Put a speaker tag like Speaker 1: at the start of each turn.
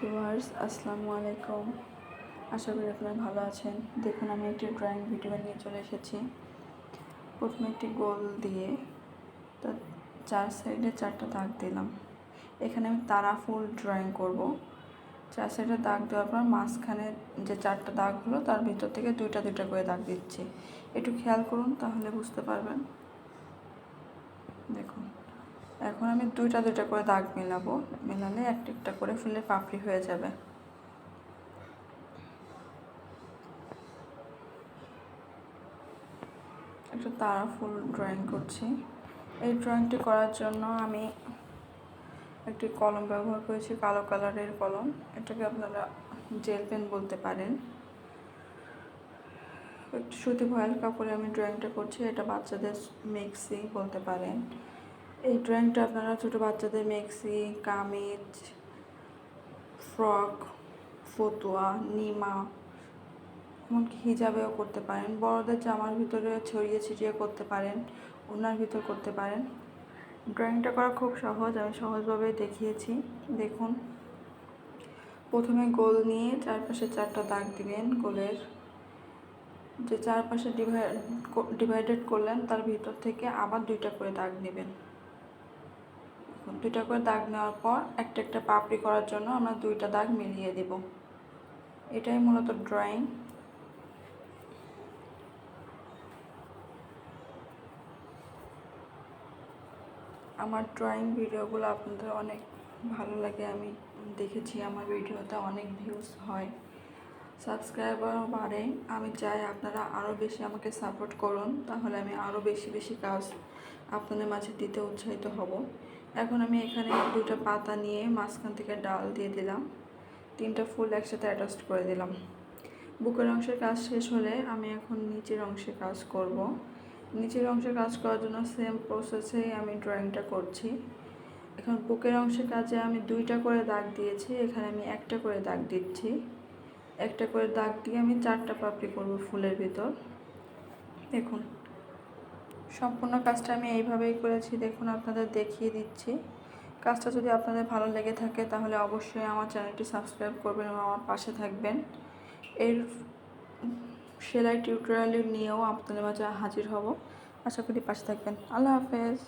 Speaker 1: Viewers, আসসালামু আলাইকুম। আশা করি আপনারা ভালো আছেন। দেখুন, আমি একটি ড্রয়িং ভিডিও নিয়ে চলে এসেছি। প্রথমে একটি গোল দিয়ে তার চার সাইডে চারটা দাগ দিলাম। এখানে আমি তারা ফুল ড্রয়িং করব। চার সাইডে দাগ দেওয়ার পর মাঝখানে যে চারটা দাগ হলো, তার ভিতর থেকে দুইটা দুইটা করে দাগ দিচ্ছি। একটু খেয়াল করুন, তাহলে বুঝতে পারবেন। এখন আমি দুইটা দুইটা করে দাগ মেলাবো। মেলালে একটা একটা করে ফুলের পাপড়ি হয়ে যাবে। একটা তারা ফুল ড্রয়িং করছি। এই ড্রয়িংটি করার জন্য আমি একটি কলম ব্যবহার করেছি, কালো কালারের কলম। এটাকে আপনারা জেল পেন বলতে পারেন। একটু সুতি ভয়েল কাপড়ে আমি ড্রয়িংটা করছি, এটা বাচ্চাদের মেক্সি বলতে পারেন। এই ড্রয়িংটা আপনারা ছোটো বাচ্চাদের মেক্সি কামিজ ফ্রক ফতুয়া নিমা এমনকি হিজাবেও করতে পারেন বড়দের জামার ভিতরে ছড়িয়ে ছিটিয়ে করতে পারেন ওনার ভিতর করতে পারেন ড্রয়িংটা করা খুব সহজ আমি সহজভাবে দেখিয়েছি দেখুন প্রথমে গোল নিয়ে চারপাশে চারটা দাগ দিবেন গোলের যে চারপাশে ডিভাইড ডিভাইডেড করলেন তার ভিতর থেকে আবার দুইটা করে দাগ নেবেন দুইটা করে দাগ নেওয়ার পর একটা একটা পাপড়ি করার জন্য আমরা দুইটা দাগ মিলিয়ে দেব। এটাই মূলত ড্রয়িং। আমার ড্রয়িং ভিডিওগুলো আপনাদের অনেক ভালো লাগে, আমি দেখেছি আমার ভিডিওতে অনেক ভিউজ হয়। সাবস্ক্রাইবারও বাড়ে আমি চাই আপনারা আরও বেশি আমাকে সাপোর্ট করুন, তাহলে আমি আরও বেশি বেশি কাজ আপনাদের মাঝে দিতে উৎসাহিত হব। এখন আমি এখানে দুটো পাতা নিয়ে মাঝখান থেকে ডাল দিয়ে দিলাম। তিনটা ফুল একসাথে অ্যাটাস্ট করে দিলাম। বুকের অংশের কাজ শেষ হলে আমি এখন নিচের অংশে কাজ করব। নিচের অংশে কাজ করার জন্য সেম প্রসেসেই আমি ড্রয়িংটা করছি। এখন বুকের অংশের কাজে আমি দুইটা করে দাগ দিয়েছি। এখানে আমি একটা করে দাগ দিচ্ছি। একটা করে দাগ দিয়ে আমি চারটা পাপড়ি করব ফুলের ভিতর। দেখুন। সম্পূর্ণ কাজটা আমি এইভাবেই করেছি। দেখুন, আপনাদের দেখিয়ে দিচ্ছি। কাজটা যদি আপনাদের ভালো লেগে থাকে, তাহলে অবশ্যই আমার চ্যানেলটি সাবস্ক্রাইব করবেন এবং আমার পাশে থাকবেন। এর সেলাই টিউটোরিয়াল নিয়েও আপনাদের মাঝে হাজির হব। আশা করি পাশে থাকবেন। আল্লাহ হাফেজ।